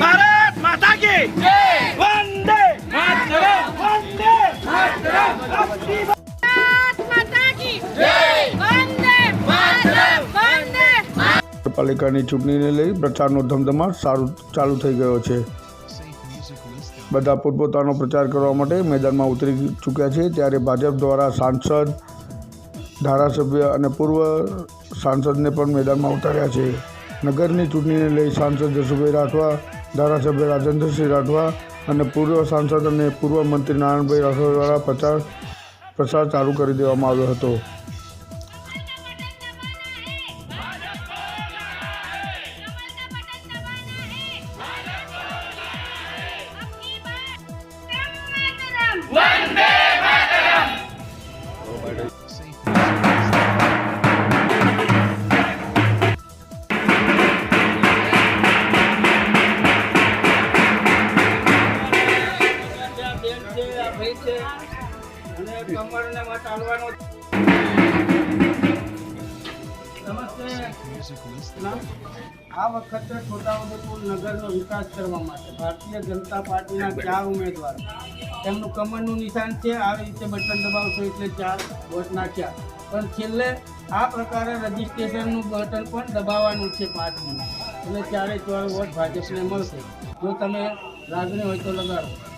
ભારત માતા કી વંદે માતરમ. વંદે માતરમ. પાલિકાની ચૂંટણીને લઈ પ્રચારનો ધમધમા સારું ચાલુ થઈ ગયો છે. બધા પોતપોતાનો પ્રચાર કરવા માટે મેદાનમાં ઉતરી ચૂક્યા છે ત્યારે ભાજપ દ્વારા સાંસદ ધારાસભ્ય અને પૂર્વ સાંસદને પણ મેદાનમાં ઉતાર્યા છે. નગરની ચૂંટણીને લઈ સાંસદ જસુભાઈ રાઠવા ધારાસભ્ય રાજેન્દ્રસિંહ રાઠવા અને પૂર્વ સાંસદ અને પૂર્વ મંત્રી નારાયણભાઈ રાઠોડ દ્વારા પ્રચાર પ્રસાર ચાલુ કરી દેવામાં આવ્યો હતો. આ વખતે છોટાઉદેપુર નગરનો વિકાસ કરવા માટે ભારતીય જનતા પાર્ટીના ચાર ઉમેદવાર. તેમનું કમરનું નિશાન છે, આવી રીતે બટન દબાવશો એટલે ચાર વોટ નાખ્યા. પણ છેલ્લે આ પ્રકારે રજીસ્ટ્રેશનનું બટન પણ દબાવવાનું છે પાંચમું એટલે ચારે ચાર વોટ ભાજપને મળશે. જો તમે લાગણી હોય તો લગાડો.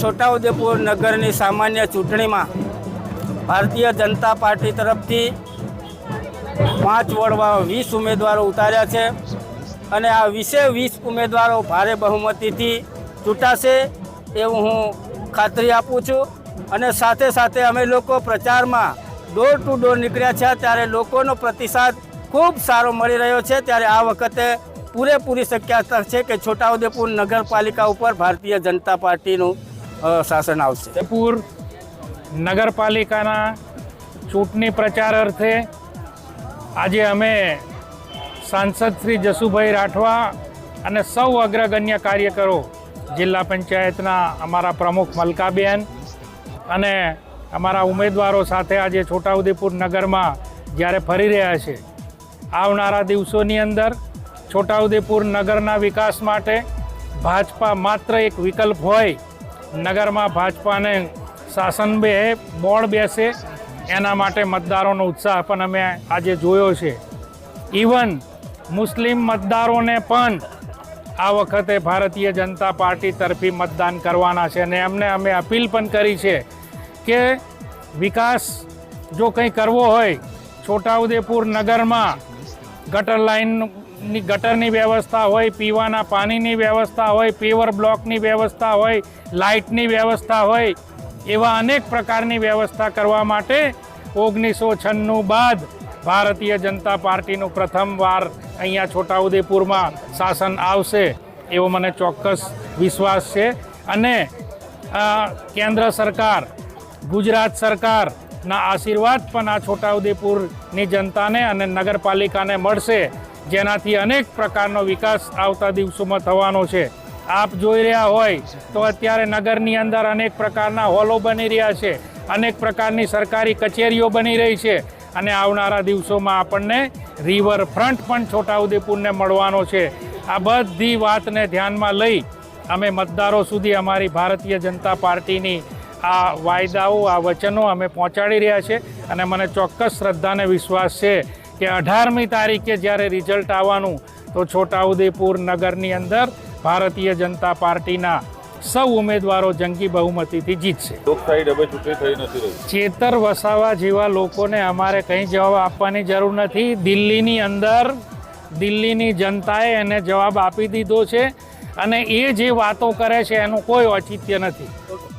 છોટાઉદેપુર નગરની સામાન્ય ચૂંટણીમાં ભારતીય જનતા પાર્ટી તરફથી પાંચ વોર્ડમાં વીસ ઉમેદવારો ઉતાર્યા છે અને આ વીસે વીસ ઉમેદવારો ભારે બહુમતીથી ચૂંટાશે એવું હું ખાતરી આપું છું. અને સાથે સાથે અમે લોકો પ્રચારમાં ડોર ટુ ડોર નીકળ્યા છે. ત્યારે લોકોનો પ્રતિસાદ ખૂબ સારો મળી રહ્યો છે. ત્યારે આ વખતે પૂરેપૂરી શક્યતા છે કે છોટાઉદેપુર નગરપાલિકા ઉપર ભારતીય જનતા પાર્ટીનું શાસન આવશે. જયપુર નગરપાલિકાના ચૂંટણી પ્રચાર અર્થે આજે અમે સાંસદ શ્રી જસુભાઈ રાઠવા અને સૌ અગ્રગણ્ય કાર્યકરો, જિલ્લા પંચાયતના અમારા પ્રમુખ મલકાબેન અને અમારા ઉમેદવારો સાથે આજે છોટાઉદેપુર નગરમાં જ્યારે ફરી રહ્યા છે, આવનારા દિવસોની અંદર છોટાઉદેપુર નગરના વિકાસ માટે ભાજપા માત્ર એક વિકલ્પ હોય. નગરમાં ભાજપાને શાસન બે, બોર્ડ બેસે, એના માટે મતદારોનો ઉત્સાહ પણ અમે આજે જોયો છે. ઇવન મુસ્લિમ મતદારોને પણ આ વખતે ભારતીય જનતા પાર્ટી તરફી મતદાન કરવાના છે અને એમને અમે અપીલ પણ કરી છે કે વિકાસ જો કંઈ કરવો હોય, છોટાઉદેપુર નગરમાં ગટર લાઇનની ગટરની વ્યવસ્થા હોય, પીવાના પાણીની વ્યવસ્થા હોય, પેવર બ્લોકની વ્યવસ્થા હોય, લાઇટની વ્યવસ્થા હોય, એવા અનેક પ્રકારની વ્યવસ્થા કરવા માટે ઓગણીસો છન્નું બાદ ભારતીય જનતા પાર્ટીનું પ્રથમવાર અહીંયા છોટાઉદેપુરમાં શાસન આવશે એવો મને ચોક્કસ વિશ્વાસ છે. અને કેન્દ્ર સરકાર, ગુજરાત સરકારના આશીર્વાદ પણ આ છોટાઉદેપુરની જનતાને અને નગરપાલિકાને મળશે. જેનાથી અનેક પ્રકારનો વિકાસ આવતા દિવસોમાં થવાનો છે. આપ જોઈ રહ્યા હોય તો અત્યારે નગરની અંદર અનેક પ્રકારના હોલો બની રહ્યા છે. અનેક પ્રકારની સરકારી કચેરીઓ બની રહી છે અને આવનારા દિવસોમાં આપણને રિવર ફ્રન્ટ પણ છોટાઉદેપુરને મળવાનો છે. આ બધી વાતને ધ્યાનમાં લઈ અમે મતદારો સુધી અમારી ભારતીય જનતા પાર્ટીની આ વાયદાઓ, આ વચનો અમે પહોંચાડી રહ્યા છે અને મને ચોક્કસ શ્રદ્ધાને વિશ્વાસ છે કે અઢારમી તારીખે જ્યારે રિઝલ્ટ આવવાનું તો છોટાઉદેપુર નગરની અંદર ભારતીય જનતા પાર્ટીના સૌ ઉમેદવારો જંગી બહુમતીથી જીતશે. ચેતર વસાવા જેવા લોકોને અમારે કંઈ જવાબ આપવાની જરૂર નથી. દિલ્હીની અંદર દિલ્હીની જનતાએ એને જવાબ આપી દીધો છે અને એ જે વાતો કરે છે એનું કોઈ ઔચિત્ય નથી.